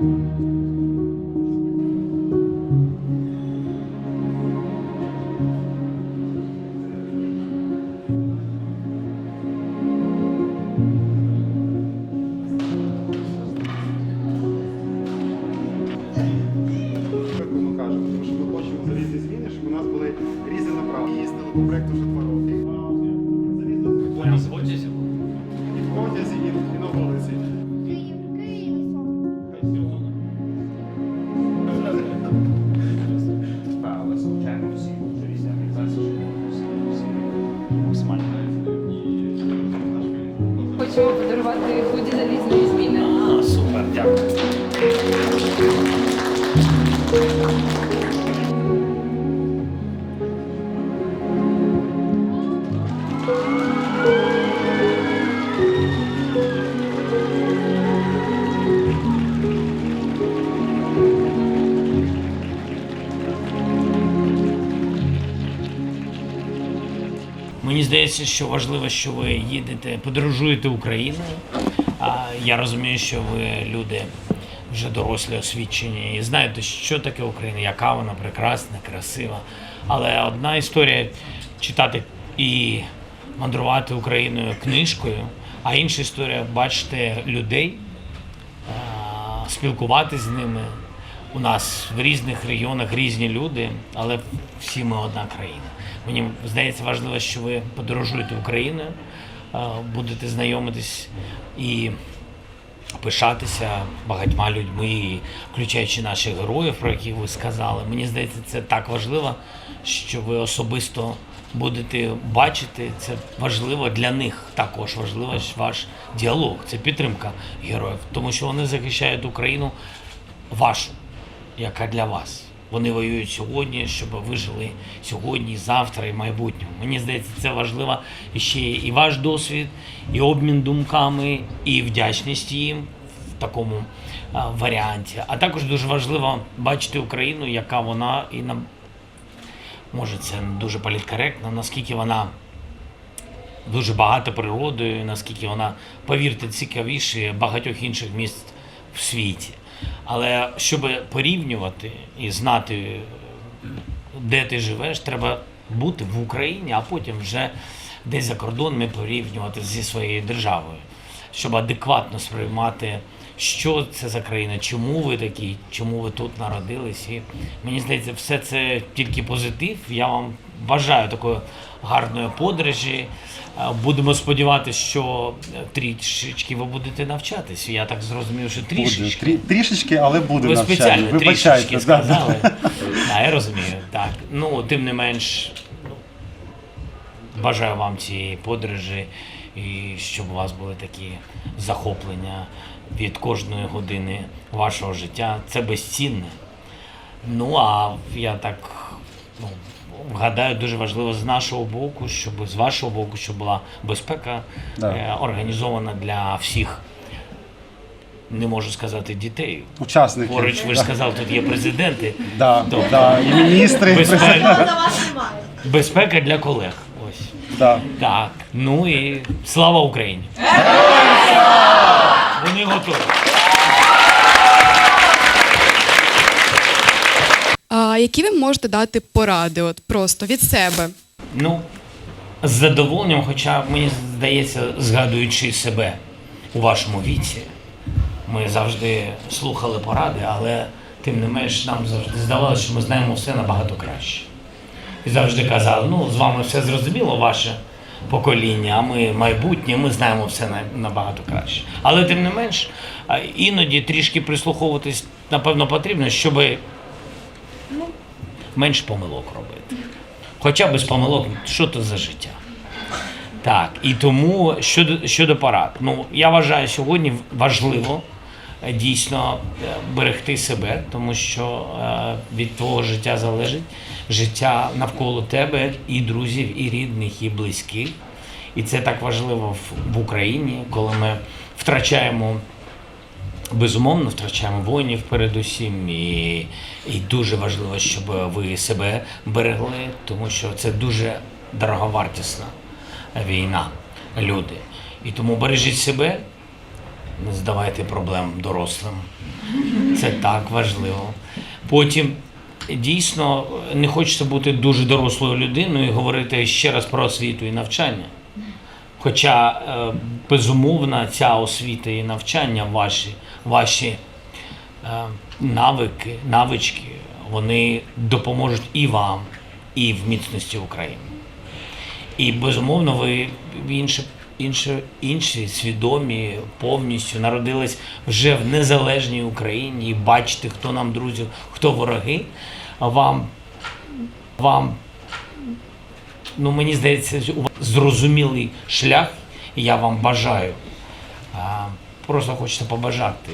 Як Хочемо подарувати худі залізної зміни. А, супер, дякую. Здається, що важливо, що ви їдете, подорожуєте Україною. Я розумію, що ви люди вже дорослі, освічені і знаєте, що таке Україна, яка вона прекрасна, красива. Але одна історія читати і мандрувати Україною книжкою, а інша історія бачити людей, спілкуватися з ними. У нас в різних регіонах різні люди, але всі ми одна країна. Мені здається важливо, що ви подорожуєте Україною, будете знайомитись і пишатися багатьма людьми, включаючи наших героїв, про яких ви сказали. Мені здається, це так важливо, що ви особисто будете бачити. Це важливо для них також важливо ваш діалог, це підтримка героїв, тому що вони захищають Україну вашу, яка для вас. Вони воюють сьогодні, щоб ви жили сьогодні, завтра і майбутньому. Мені здається, це важливо ще і ваш досвід, і обмін думками, і вдячність їм в такому варіанті. А також дуже важливо бачити Україну, яка вона і нам може це дуже політкоректно, наскільки вона дуже багата природою, наскільки вона, повірте, цікавіше багатьох інших міст в світі. Але щоб порівнювати і знати, де ти живеш, треба бути в Україні, а потім вже десь за кордонами порівнювати зі своєю державою, щоб адекватно сприймати, що це за країна, чому ви такі, чому ви тут народились. І мені здається, все це тільки позитив. Я вам бажаю такої гарної подорожі. Е, Будемо сподіватися, що трішечки ви будете навчатись. Я так зрозумів, що трішечки. Трі- Трішечки, але буде Ви навчання. спеціально Вибачайте. трішечки да, да. сказали. Так, я розумію. Так. Ну, тим не менш, бажаю вам цієї подорожі і щоб у вас були такі захоплення від кожної години вашого життя. Це безцінне. Ну, а я так ну, гадаю, дуже важливо з нашого боку, щоб з вашого боку, щоб була безпека Да. е, організована для всіх. Не можу сказати дітей. Учасники. Поруч, ви ж сказали, тут є президенти. Да, Тобто, да, і міністри. Безпека, безпека для колег. Да. Так. Ну і слава Україні! Вони готові. А які ви можете дати поради, от просто від себе? Ну, з задоволенням, хоча мені здається, згадуючи себе у вашому віці, ми завжди слухали поради, але тим не менш нам завжди здавалося, що ми знаємо все набагато краще. І завжди казали, ну з вами все зрозуміло, ваше покоління, а ми майбутнє, ми знаємо все набагато краще. Але тим не менш, іноді трішки прислуховуватись, напевно, потрібно, щоб менше помилок робити. Хоча без помилок, що то за життя? Так, і тому щодо, щодо порад. Ну, я вважаю, сьогодні важливо дійсно е, берегти себе, тому що е, від твого життя залежить життя навколо тебе і друзів, і рідних, і близьких. І це так важливо в Україні, коли ми втрачаємо безумовно втрачаємо воїнів передусім, і, і дуже важливо, щоб ви себе берегли, тому що це дуже дороговартісна війна, люди. І тому бережіть себе, не задавайте проблем дорослим. Це так важливо. Потім дійсно не хочеться бути дуже дорослою людиною і говорити ще раз про освіту і навчання. Хоча, е, безумовно, ця освіта і навчання, ваші, ваші е, навики, навички, вони допоможуть і вам, і в міцності України. І безумовно, ви інші, інші, інші свідомі повністю народились вже в незалежній Україні і бачите, хто нам друзі, хто вороги. Вам, вам ну мені здається, у вас зрозумілий шлях, і я вам бажаю. Просто хочеться побажати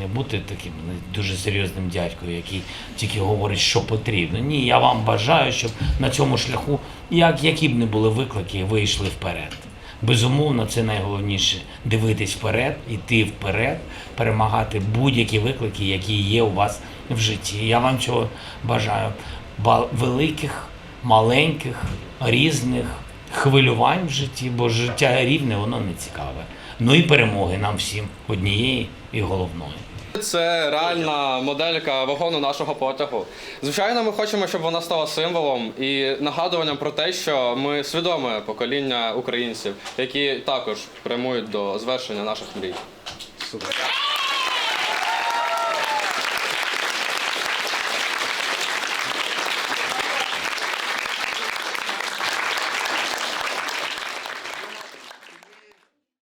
не бути таким не, дуже серйозним дядькою, який тільки говорить, що потрібно. Ні, я вам бажаю, щоб на цьому шляху, як, які б не були виклики, ви йшли вперед. Безумовно, це найголовніше дивитись вперед, іти вперед, перемагати будь-які виклики, які є у вас в житті. Я вам цього бажаю. Ба- великих, маленьких, різних хвилювань в житті, бо життя рівне, воно не цікаве. Ну і перемоги нам всім однієї і головної. Це реальна моделька вагону нашого потягу. Звичайно, ми хочемо, щоб вона стала символом і нагадуванням про те, що ми свідоме покоління українців, які також прямують до звершення наших мрій. Супер.